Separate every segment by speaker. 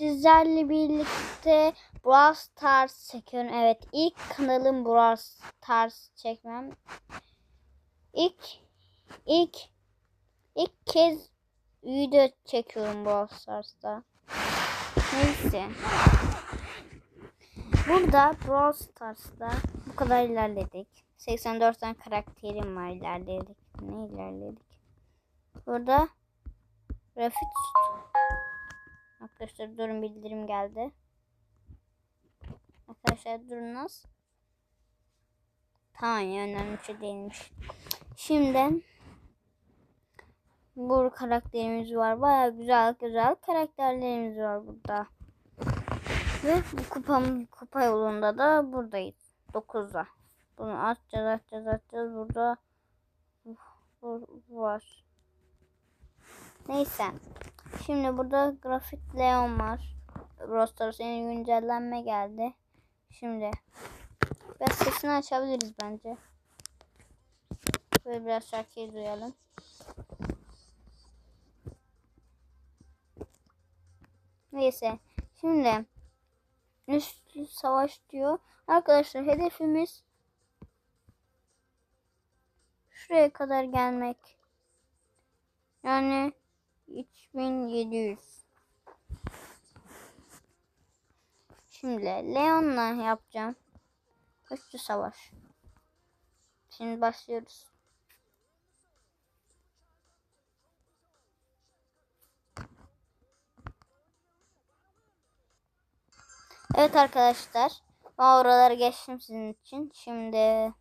Speaker 1: sizlerle birlikte Brawl Stars çekiyorum. Evet ilk kanalım Brawl Stars çekmem. İlk ilk ilk kez video çekiyorum Brawl Stars'ta. Neyse. Burada Brawl Stars'ta bu kadar ilerledik. 84 tane karakterim var ilerledik. Ne ilerledik? Burada Grafit Arkadaşlar durun bildirim geldi. Arkadaşlar durunuz. Tamam ya önemli bir şey değilmiş. Şimdi bu karakterimiz var. Baya güzel güzel karakterlerimiz var burada. Ve bu kupam, kupa yolunda da buradayız. 9'da. Bunu atacağız atacağız atacağız. Burada bu, bu var. Neyse. Şimdi burada grafik Leon var. Rostar senin güncellenme geldi. Şimdi biraz sesini açabiliriz bence. Böyle biraz şarkıyı duyalım. Neyse. Şimdi üstü savaş diyor. Arkadaşlar hedefimiz şuraya kadar gelmek. Yani 3700. Şimdi Leon'la yapacağım. Üstü savaş. Şimdi başlıyoruz. Evet arkadaşlar. Ben oraları geçtim sizin için. Şimdi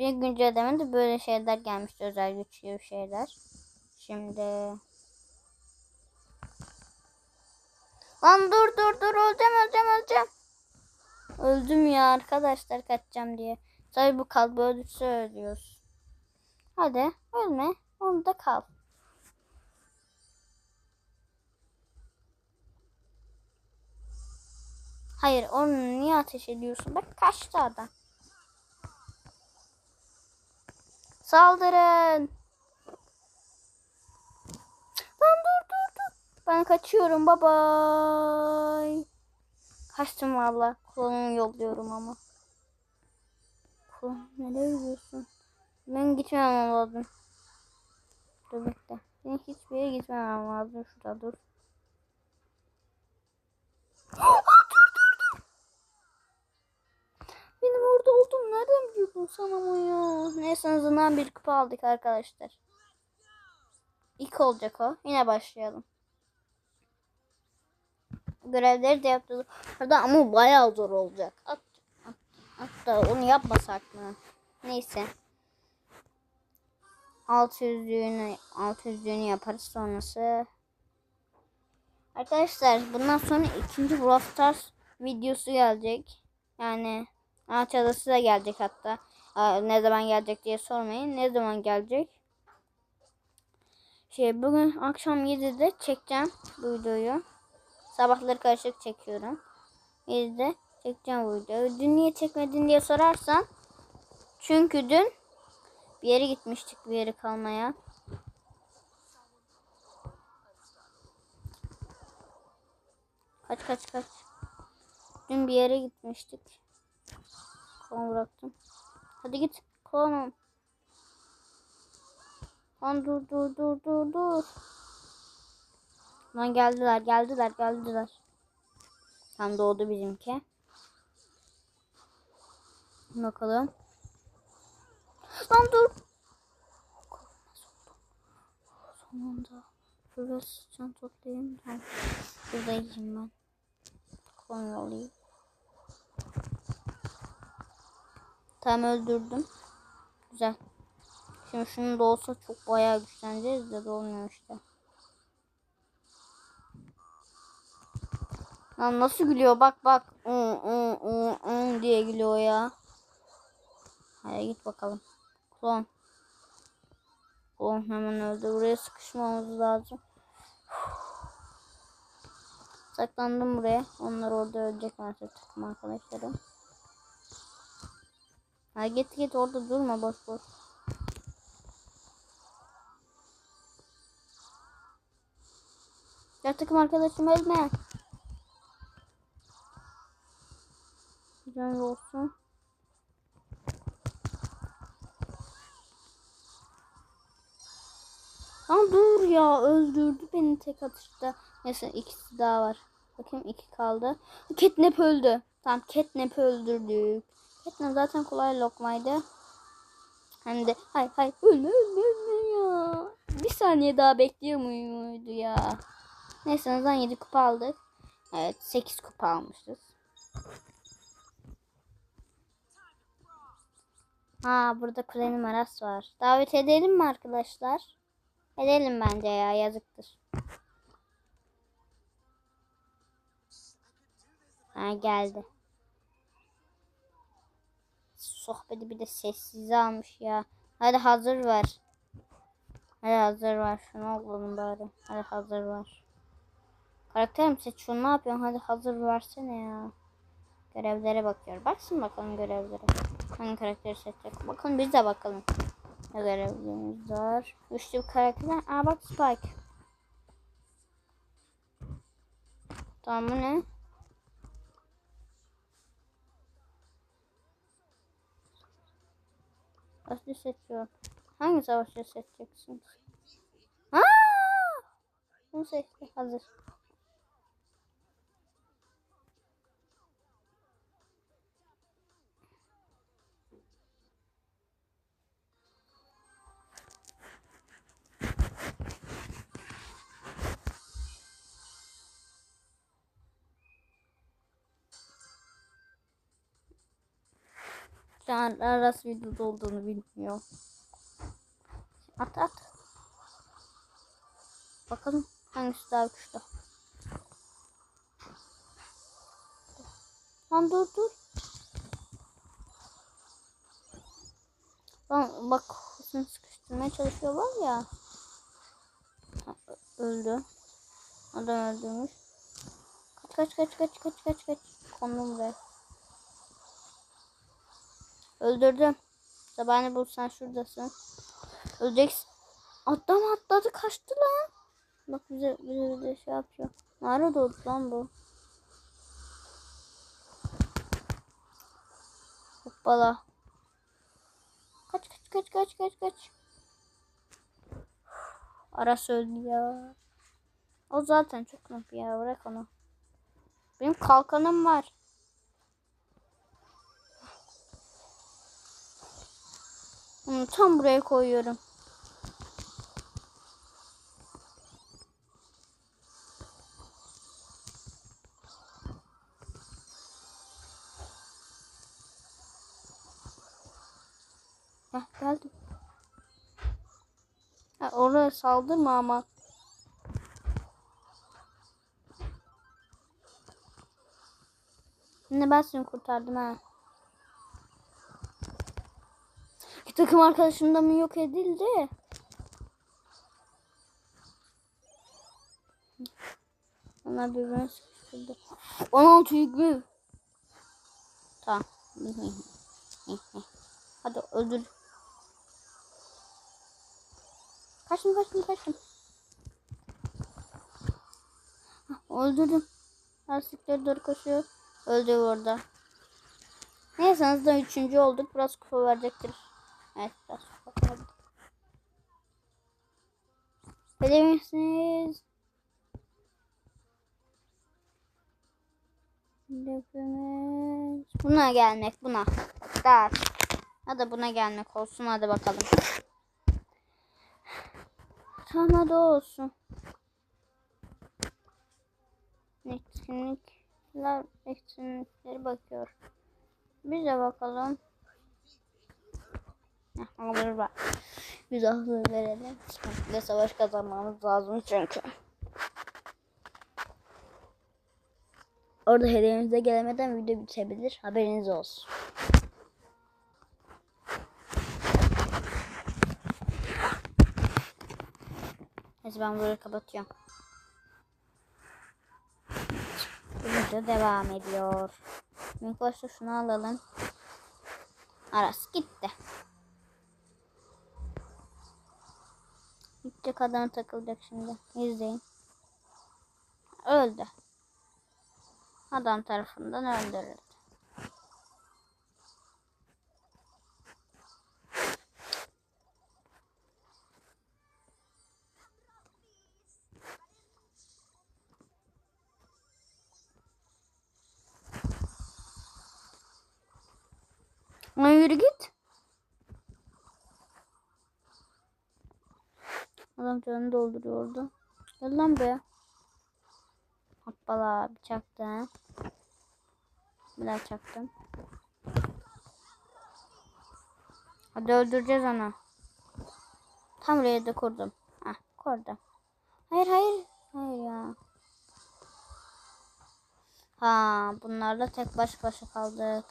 Speaker 1: bir güncellemede böyle şeyler gelmişti. Özel güç gibi şeyler. Şimdi Lan dur dur dur öleceğim öleceğim öleceğim. Öldüm ya arkadaşlar kaçacağım diye. Tabi bu kalbi öldürse ölüyoruz. Hadi ölme. Onu da kal. Hayır onu niye ateş ediyorsun? Bak kaçtı adam. Saldırın. Lan dur dur dur. Ben kaçıyorum. Bye bye. Kaçtım valla. Klonumu yolluyorum ama. Klon nereye gidiyorsun? Ben gitmemem lazım. Dur bekle. Ben hiçbir yere gitmemem lazım. Şurada dur. Benim orada olduğum nereden biliyordun sen ama ya? Neyse en azından bir kupa aldık arkadaşlar. İlk olacak o. Yine başlayalım. Görevleri de yaptık. Ama bayağı zor olacak. At, at, hatta onu yapmasak mı? Neyse. 600'lüğünü 600'lüğünü yaparız sonrası. Arkadaşlar bundan sonra ikinci Brawl Stars videosu gelecek. Yani Ağaç Adası da gelecek hatta. Ne zaman gelecek diye sormayın. Ne zaman gelecek? Şey bugün akşam 7'de çekeceğim bu videoyu. Sabahları karışık çekiyorum. 7'de çekeceğim bu videoyu. Dün niye çekmedin diye sorarsan. Çünkü dün bir yere gitmiştik bir yere kalmaya. Kaç kaç kaç. Dün bir yere gitmiştik. Kolon bıraktım. Hadi git kolonum. Lan dur dur dur dur dur. Lan geldiler geldiler geldiler. Tam doğdu bizimki. Bakalım. Lan dur. Sonunda. Şurada can toplayayım. Ben burada yiyeyim ben. Kolon alayım. Tam öldürdüm. Güzel. Şimdi şunun da olsa çok bayağı güçleneceğiz de olmuyor işte. Lan nasıl gülüyor bak bak. ı ı ı ı diye gülüyor ya. Hadi git bakalım. Klon. Klon hemen öldü. Buraya sıkışmamız lazım. Saklandım buraya. Onlar orada ölecek takım arkadaşlarım. Ha git git orada durma boş boş. Ya takım arkadaşım ölme. Güzel olsun. Lan dur ya öldürdü beni tek atışta. Neyse ikisi daha var. Bakayım iki kaldı. Catnap öldü. Tamam Catnap öldürdük. Catnap zaten kolay lokmaydı. Hem de hay hay ölme ölme ölme ya. Bir saniye daha bekliyor muydu ya? Neyse azından 7 kupa aldık. Evet 8 kupa almışız. Ha burada kuzenim Aras var. Davet edelim mi arkadaşlar? Edelim bence ya yazıktır. Ha geldi. Sohbeti bir de sessize almış ya. Hadi hazır ver. Hadi hazır ver. Şunu alalım bari. Hadi hazır ver. Karakterim seç şunu ne yapıyorsun? Hadi hazır versene ya. Görevlere bakıyor. Baksın bakalım görevlere. Hangi karakteri seçecek? Bakın biz de bakalım. Ne görevlerimiz var? Güçlü bir karakter. Aa bak Spike. Tamam bu ne? Savaşçı seçiyorum. Hangi savaşçı seçeceksin? Aa! Bunu seçti. Hazır. Şu arası videoda olduğunu bilmiyor. At at. Bakalım hangisi daha güçlü. Lan dur dur. Lan bak seni sıkıştırmaya çalışıyorlar ya. Öldü. Adam öldürmüş. Kaç kaç kaç kaç kaç kaç kaç. Kondum buraya. Öldürdüm. Sabahını bulsan şuradasın. Öleceksin. Adam atladı kaçtı lan. Bak bize, bize, bize şey yapıyor. Nerede oldu lan bu? Hoppala. Kaç kaç kaç kaç kaç kaç. Aras öldü ya. O zaten çok noob ya bırak onu. Benim kalkanım var. Onu tam buraya koyuyorum. Heh, geldim. Ha, oraya saldırma ama. Şimdi ben seni kurtardım ha. Bir takım arkadaşım da mı yok edildi? Onlar birbirine sıkıştırdı. 16 yüklü. Tamam. Hadi öldür. Kaçtım kaçtım kaçtım. Öldürdüm. Lastikleri doğru koşuyor. Öldü orada. Neyse en azından üçüncü olduk. Biraz kupa verecektir. Evet biraz buna gelmek buna. Daha. Hadi buna gelmek olsun hadi bakalım. Tamam hadi olsun. Etkinlikler, etkinlikleri bakıyor. Biz de bakalım. Olur bak. Biz hazır verelim. Bir de savaş kazanmamız lazım çünkü. Orada hediyemize gelemeden video bitebilir. Haberiniz olsun. Neyse ben burayı kapatıyorum. Bu video devam ediyor. İlk başta şunu alalım. Aras gitti. Gidecek adam takılacak şimdi. İzleyin. öldü. Adam tarafından öldürüldü. Lan yürü git. Adam canını dolduruyordu. Gel lan be. Hoppala bir çaktım. Bir daha çaktım. Hadi öldüreceğiz onu. Tam buraya da kurdum. Heh kurdum. Hayır hayır. Hayır ya. Ha bunlarla tek baş başa kaldık.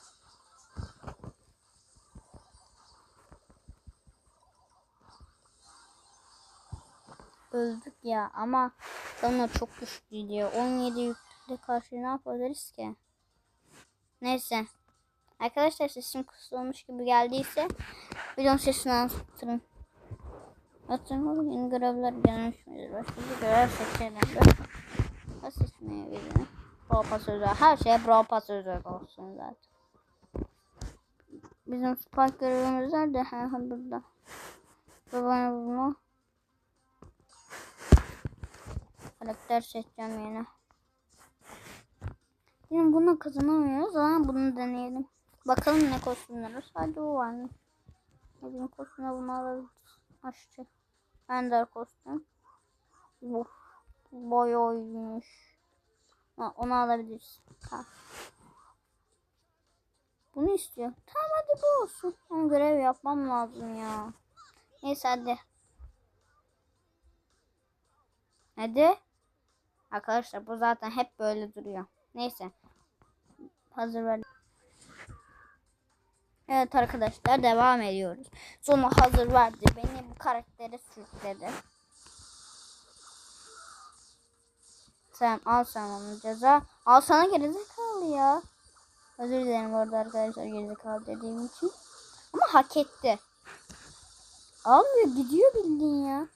Speaker 1: Öldük ya ama sana çok güçlü diyor. 17 yüklükle karşı ne yapabiliriz ki? Neyse. Arkadaşlar sesim kısılmış gibi geldiyse videonun sesini anlatırım. Atın yeni görevler gelmiş midir? Başka bir görev seçelim. Pas seçmeye. Brawl Pass özel. Her şeye Pass özel olsun zaten. Bizim Spike görevimiz nerede? Ha burada. Babanı bulma. Karakter seçeceğim yine. Yine buna kazanamıyoruz ama bunu deneyelim. Bakalım ne kostümleri. Sadece o var mı? Bizim kostümde bunu alabiliriz. Aşçı. Ender kostüm. Bu. Boyoymuş. Ha, onu alabiliriz. Ha. Bunu istiyor. Tamam hadi bu olsun. Ama görev yapmam lazım ya. Neyse hadi. Hadi. Arkadaşlar bu zaten hep böyle duruyor. Neyse. Hazır ver. Evet arkadaşlar devam ediyoruz. Sonra hazır verdi. Beni bu karaktere sürükledi. Sen al sen onu ceza. Al sana gerizekalı ya. Özür dilerim orada arkadaşlar gerizekalı dediğim için. Ama hak etti. Almıyor gidiyor bildiğin ya.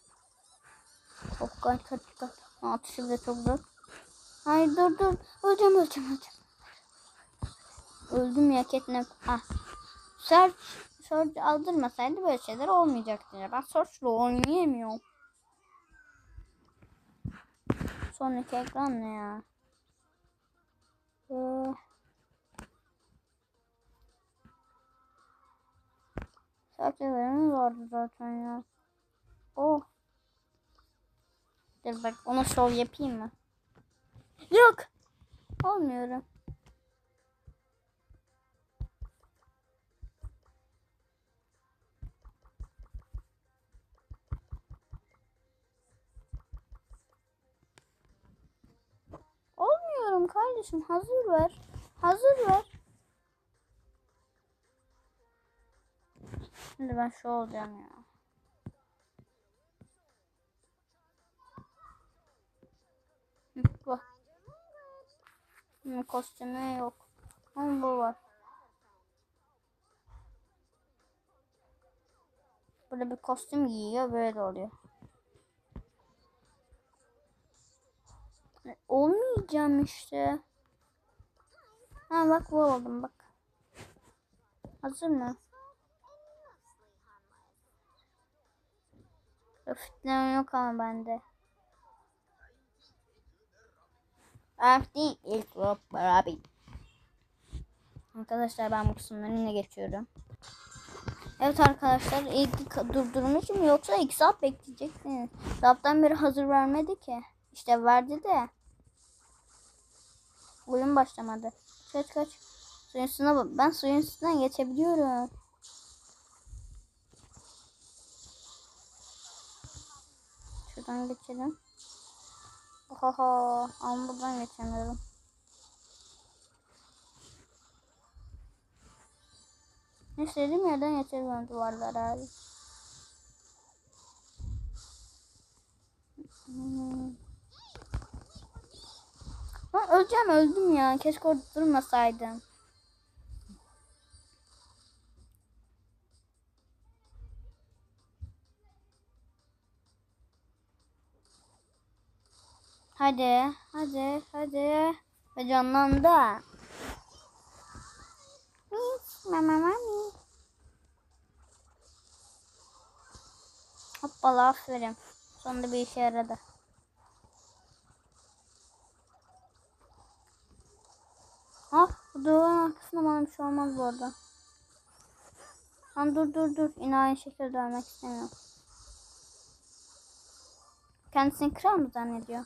Speaker 1: Çok kaç kaç kaç. Atışı bile çok zor. Hayır dur dur. Öleceğim öleceğim öleceğim. Öldüm ya Catnap. Ah. Search, search aldırmasaydı böyle şeyler olmayacaktı. Ya. Ben Search'la oynayamıyorum. Sonraki ekran ne ya? Ee, Search'lerimiz vardı zaten ya. Oh. Dur bak ona şov yapayım mı? Yok. Olmuyorum. Olmuyorum kardeşim. Hazır ver. Hazır ver. Şimdi ben şu olacağım ya. Bu. Bunun kostümü yok. Ama bu var. Burada bir kostüm giyiyor böyle oluyor. Olmayacağım işte. Ha bak bu oldum bak. Hazır mı? Öfitlen yok ama bende. Artık ilk beraber. Arkadaşlar ben bu kısımların yine geçiyorum. Evet arkadaşlar ilk durdurmuşum yoksa 2 saat bekleyeceksiniz. Zaptan beri hazır vermedi ki. İşte verdi de. Oyun başlamadı. Kaç kaç. Suyun üstüne. Ben suyun üstünden geçebiliyorum. Şuradan geçelim. Oho, ama buradan geçemiyorum. İstediğim yerden geçebiliyorum duvarlar abi. Hmm. Ben öleceğim öldüm ya. Keşke orada durmasaydım. Hadi Hadi, hadi. Ve canlandı. Mis, mama mami. Hoppala aferin. Sonunda bir işe yaradı. Ah bu duvarın arkasında bana bir şey olmaz bu arada. Lan dur dur dur. Yine aynı şekilde dönmek istemiyorum. Kendisini kral mı zannediyor?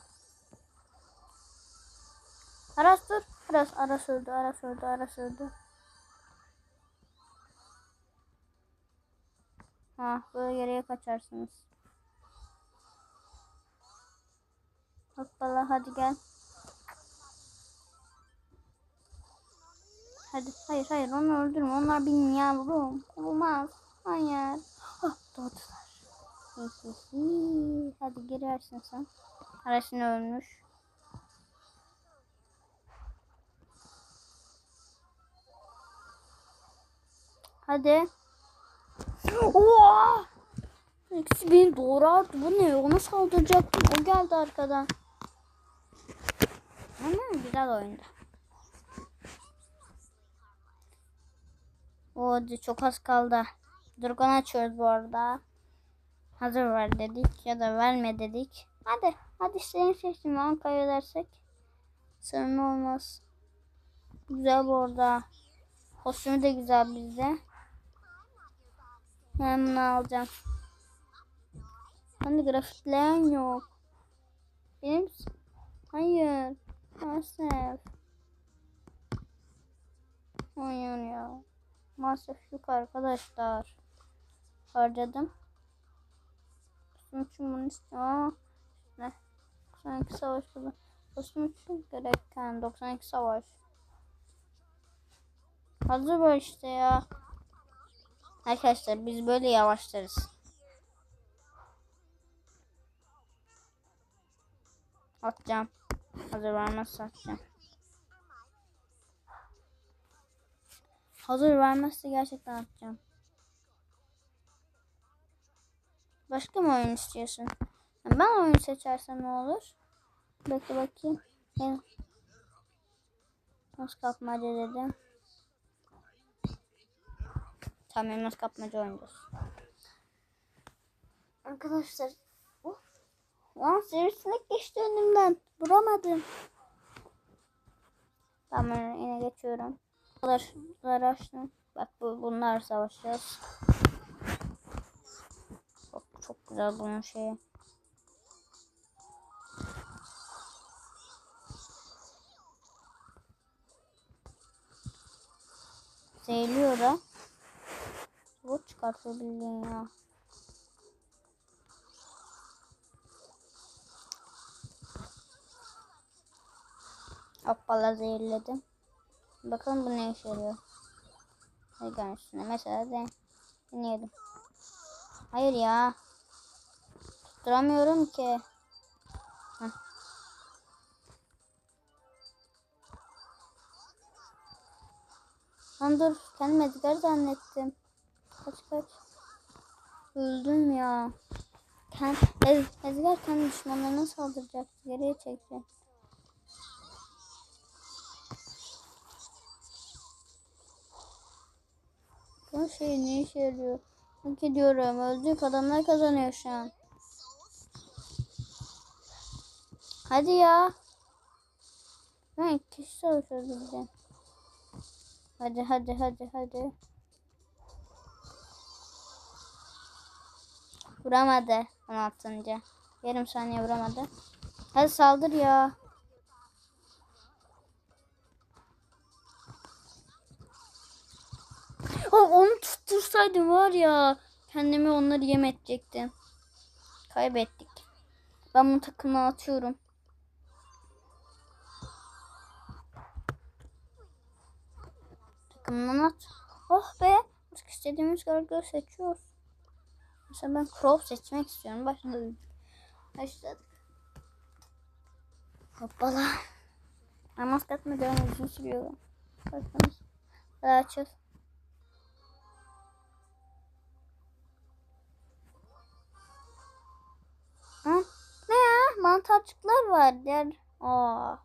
Speaker 1: Aras dur. Aras, Aras öldü, Aras öldü, Aras öldü. Ha, böyle geriye kaçarsınız. Hoppala hadi gel. Hadi hayır hayır onu öldürme. Onlar benim yavrum. Olmaz. Hayır. Ah doğdular. Hadi girersin sen. Arasın ölmüş. Hadi. Oha! İkisi beni doğrardı. Bu ne? Ona saldıracaktım. O geldi arkadan. Ama güzel oyundu. O hadi çok az kaldı. Dragon açıyoruz bu arada. Hazır ver dedik ya da verme dedik. Hadi hadi senin seçtin lan kaybedersek. Sorun olmaz. Güzel bu arada. Kostümü de güzel bizde. Ben bunu alacağım. Hani grafitleyen yok. Benim Hayır. Maalesef. Hayır ya. Maalesef yok arkadaşlar. Harcadım. İçin bunu istiyorum. Ne? 92 savaş kazan. Kostüm için gereken 92 savaş. Hazır var işte ya. Arkadaşlar biz böyle yavaşlarız. Atacağım. Hazır vermezse atacağım. Hazır vermezse gerçekten atacağım. Başka mı oyun istiyorsun? Ben oyun seçersem ne olur? Bekle bakayım. Nasıl kapmaca dedim. Tamam elmas kapmaca oynayacağız. Arkadaşlar. Of. Lan sivrisinek geçti önümden. Vuramadım. Tamam yine geçiyorum. Bunlar açtım. Bak bu, bunlar savaşacağız. Çok, çok güzel bunun şeyi. Zehirliyor da. Bu çıkartıyor bildiğin ya. Hoppala zehirledim. Bakalım bu ne işe yarıyor. Hadi üstüne mesela de deneyelim. Hayır ya. Tutturamıyorum ki. Heh. Lan dur kendimi Edgar zannettim. Kaç kaç. Öldüm ya. Kend, Ez, Edgar kendi düşmanlarına saldıracak. Geriye çekecek. Bu şey ne işe yarıyor? Hak ediyorum. Öldük adamlar kazanıyor şu an. Hadi ya. Ben kişi savaşıyoruz bizden. Hadi hadi hadi hadi. Vuramadı 16. Yarım saniye vuramadı. Hadi saldır ya. Oh, onu tuttursaydım var ya kendimi onları yem edecektim. Kaybettik. Ben bunu takımdan atıyorum. Takımdan at. Oh be. Artık istediğimiz karakter seçiyoruz. Mesela ben Crow seçmek istiyorum. Başladım. Başladık. Hoppala. Ama katma devam uzun sürüyor. Bakınız. Daha açıl. mantarcıklar var. Diğer... Aa.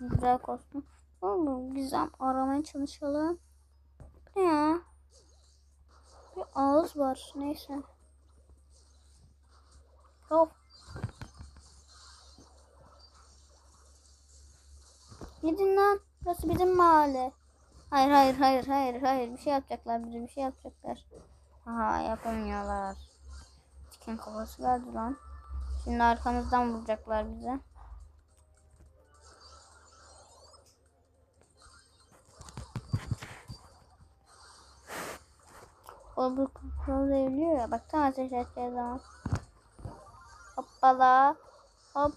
Speaker 1: Güzel kostüm. Oğlum güzel. Aramaya çalışalım. Ne ya? Bir ağız var. Neyse. Hop. Gidin lan. Burası bizim mahalle. Hayır hayır hayır hayır hayır. Bir şey yapacaklar bize bir şey yapacaklar. Aha yapamıyorlar. Chicken kafası geldi lan. Şimdi arkamızdan vuracaklar bize. O bu kral devliyor ya. Bak tam ateş edeceğiz zaman. Hoppala. Hop.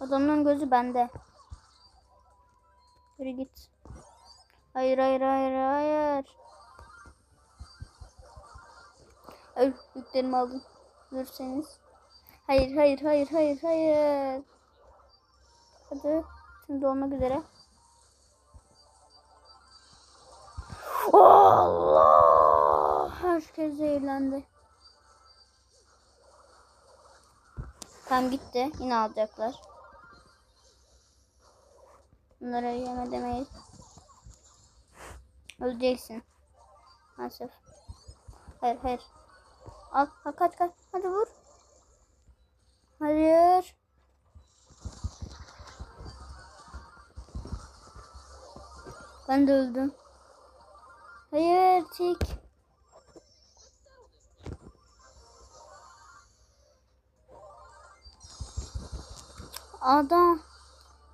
Speaker 1: Adamın gözü bende. Yürü git. Hayır hayır hayır hayır. Ay yüklerimi aldım. Görürseniz. Hayır hayır hayır hayır hayır. Hadi. Şimdi olmak üzere. Allah! Herkes zehirlendi. Tam gitti. Yine alacaklar. Bunlara yeme demeyiz. Öleceksin. Maalesef. Hayır hayır. Al, al kaç kaç. Hadi vur. Hayır. Ben de öldüm. Hayır tik. Adam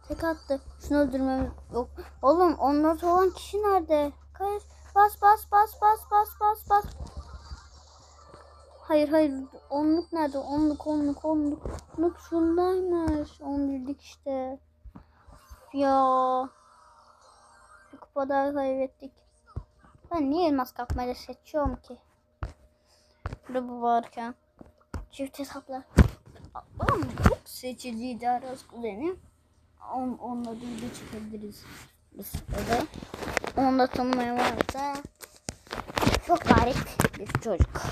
Speaker 1: tek attı. Şunu öldürmemiz yok. Oğlum onlar olan kişi nerede? Kaç. Bas bas bas bas bas bas bas. Hayır hayır. Onluk nerede? Onluk onluk onluk. Onluk şundaymış. On bildik işte. Ya. Bir kupa daha kaybettik. Ben niye elmas kapmayı seçiyorum ki? Burada bu varken. Çift hesaplar. Ama çok seçiciydi Aras kuzeni. On, onunla da video çekebiliriz. Biz de. Onu da tanımaya varsa çok garip bir çocuk.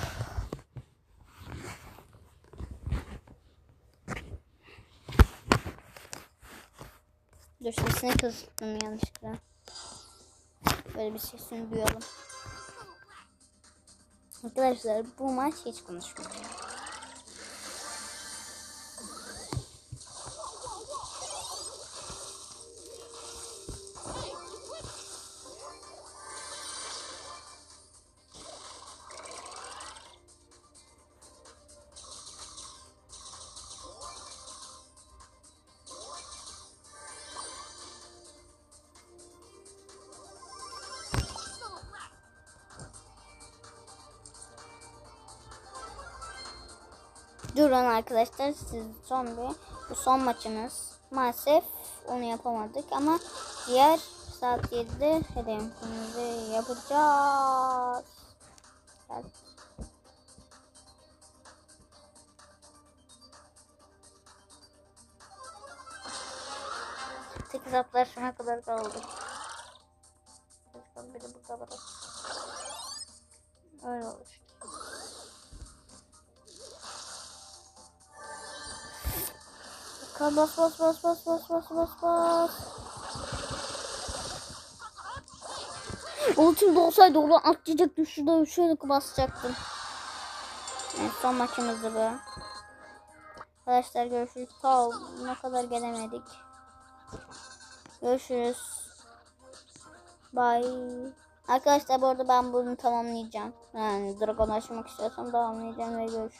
Speaker 1: Dur sesini kısıttım yanlışlıkla. Böyle bir sesini duyalım. Arkadaşlar bu maç hiç konuşmuyor. Durun arkadaşlar siz son bu son maçımız. Maalesef onu yapamadık ama diğer saat 7'de hedefimizi yapacağız. Gel. Tek hesaplaşma kadar kaldı. Bir de bu kadar. Kan bas bas bas bas bas bas bas bas. Ultim de olsaydı atlayacaktım. Şurada şöyle basacaktım. Evet son maçımızdı bu. Arkadaşlar görüşürüz. Sağ ol. Ne kadar gelemedik. Görüşürüz. Bye. Arkadaşlar bu arada ben bunu tamamlayacağım. Yani dragon aşmak istiyorsam tamamlayacağım ve görüşürüz.